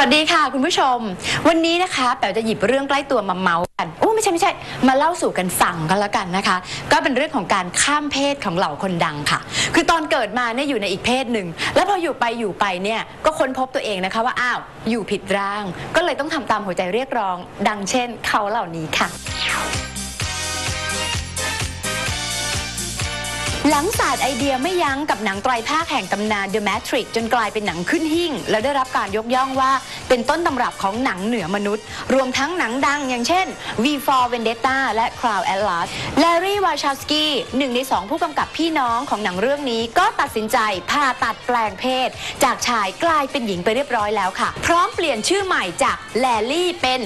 วัสดีค่ะคุณผู้ชม วันนี้นะคะแป๋วจะหยิบเรื่องใกล้ตัวมาเมาส์กันโอ้ไม่ใช่ไม่ใช่ มาเล่าสู่กันฟังกันแล้วกันนะคะ ก็เป็นเรื่องของการข้ามเพศของเหล่าคนดังค่ะ คือตอนเกิดมาเนี่ยอยู่ในอีกเพศหนึ่ง แล้วพออยู่ไปอยู่ไปเนี่ยก็ค้นพบตัวเองนะคะว่าอ้าวอยู่ผิดร่าง ก็เลยต้องทำตามหัวใจเรียกร้อง ดังเช่น เขาเหล่านี้ค่ะ หลังศาสตร์ไอเดียไม่ยั้งกับหนังไตรภาคแห่งตำนาน The Matrix จนกลายเป็นหนังขึ้นหิ่ง แล้วได้รับการยกย่องว่าเป็นต้นตำรับของหนังเหนือมนุษย์ รวมทั้งหนังดังอย่างเช่น V for Vendetta และ Cloud Atlas แลรี่วาชาสกี้หนึ่งในสองผู้กำกับพี่น้องของหนังเรื่องนี้ ก็ตัดสินใจผ่าตัดแปลงเพศ จากชายกลายเป็นหญิงไปเรียบร้อยแล้วค่ะ พร้อมเปลี่ยนชื่อใหม่จากแลลี่เป็น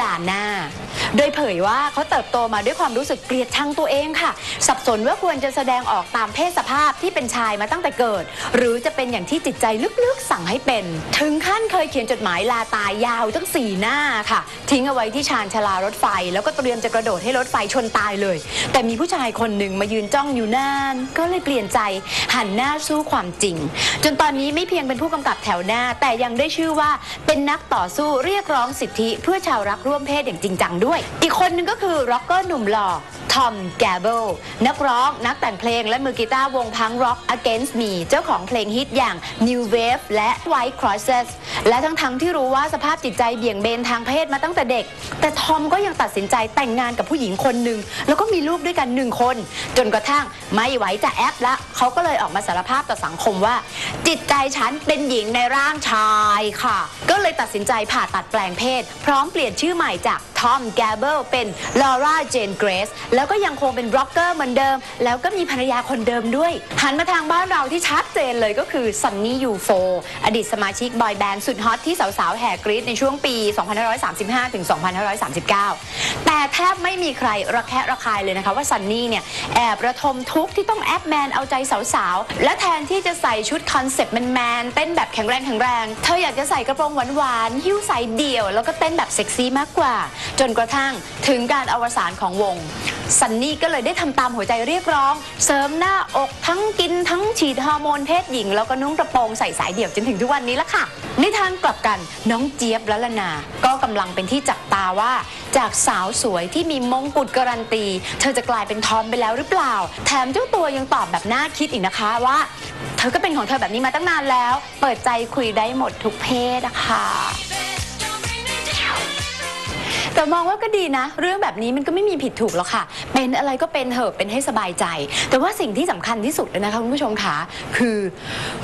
ลาน่า โดยเผยว่าเขาเติบโตมาด้วยความรู้สึกเกลียดชังตัวเองค่ะ สับสนว่าควรจะแสดงออกตามเพศสภาพที่เป็นชายมาตั้งแต่เกิด หรือจะเป็นอย่างที่จิตใจลึกๆสั่งให้เป็น ถึงขั้นเคยเขียนจดหมายลาตายยาวตั้งสี่หน้าค่ะ ทิ้งเอาไว้ที่ชานชาลารถไฟ แล้วก็เตรียมจะกระโดดให้รถไฟชนตายเลย แต่มีผู้ชายคนหนึ่งมายืนจ้องอยู่นาน ก็เลยเปลี่ยนใจหันหน้าสู้ความจริง จนตอนนี้ไม่เพียงเป็นผู้กำกับแถวหน้า แต่ยังได้ชื่อว่าเป็นนักต่อสู้เรียกร้องสิทธิเพื่อชาวรักร่วมเพศอย่างจริงจังด้วยอีกคนนึงก็คือร็อกเกอร์หนุ่มหล่อทอมแกเบิลนักร้องนักแต่งเพลงและมือกีตาร์วงพังร็อก Against Me เจ้าของเพลงฮิตอย่าง New Wave และ White Crosses และทั้งๆที่รู้ว่าสภาพจิตใจเบี่ยงเบนทางเพศมาตั้งแต่เด็ก แต่ทอมก็ยังตัดสินใจแต่งงานกับผู้หญิงคนหนึ่ง แล้วก็มีลูกด้วยกันหนึ่งคน จนกระทั่งไม่ไหวจะแอปละเขาก็เลยออกมาสารภาพต่อสังคมว่า จิตใจฉันเป็นหญิงในร่างชายค่ะ ก็เลยตัดสินใจผ่าตัดแปลงเพศ พร้อมเปลี่ยนชื่อใหม่จาก อมแกเบิลเป็นลอร่าเจนเกรสแล้วก็ยังคงเป็นร็อกเกอร์เหมือนเดิม แล้วก็มีภรรยาคนเดิมด้วย หันมาทางบ้านเราที่ชัดเจนเลยก็คือซันนี่ยูโฟอดีตสมาชิกบอยแบนด์สุดฮอตที่สาวๆ แห่กรี๊ดในช่วงปี 2535 ถึง 2539 แต่แทบไม่มีใครระแคะระคายเลยนะคะว่าซันนี่เนี่ยแอบระทมทุกที่ต้องแอปแมนเอาใจสาวๆ และแทนที่จะใส่ชุดคอนเซ็ปต์แมนๆเต้นแบบแข็งแรงแข็งแรง เธออยากจะใส่กระโปรงหวานๆ หิ้วใส่เดี่ยว แล้วก็เต้นแบบเซ็กซี่มากกว่าจนกระทั่งถึงการอวสานของวง ซันนี่ก็เลยได้ทำตามหัวใจเรียกร้อง เสริมหน้าอกทั้งกินทั้งฉีดฮอร์โมนเพศหญิง แล้วก็นุ่งกระโปรงใส่สายเดี่ยวจนถึงทุกวันนี้ละค่ะ ในทางกลับกันน้องเจี๊ยบละละนา ก็กำลังเป็นที่จับตาว่า จากสาวสวยที่มีมงกุฎการันตี เธอจะกลายเป็นทอมไปแล้วหรือเปล่า แถมเจ้าตัวยังตอบแบบน่าคิดอีกนะคะว่า เธอก็เป็นของเธอแบบนี้มาตั้งนานแล้ว เปิดใจคุยได้หมดทุกเพศนะคะ แต่มองว่าก็ดีนะ เรื่องแบบนี้มันก็ไม่มีผิดถูกหรอกค่ะ เป็นอะไรก็เป็นเถอะเป็นให้สบายใจ แต่ว่าสิ่งที่สำคัญที่สุดเลยนะคะคุณผู้ชมคะคือ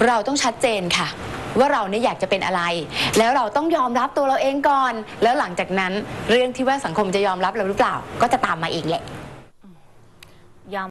เราต้องชัดเจนค่ะ ว่าเราเนี่ยอยากจะเป็นอะไร แล้วเราต้องยอมรับตัวเราเองก่อน แล้วหลังจากนั้นเรื่องที่ว่าสังคมจะยอมรับเราหรือเปล่า ก็จะตามมาเองแหละ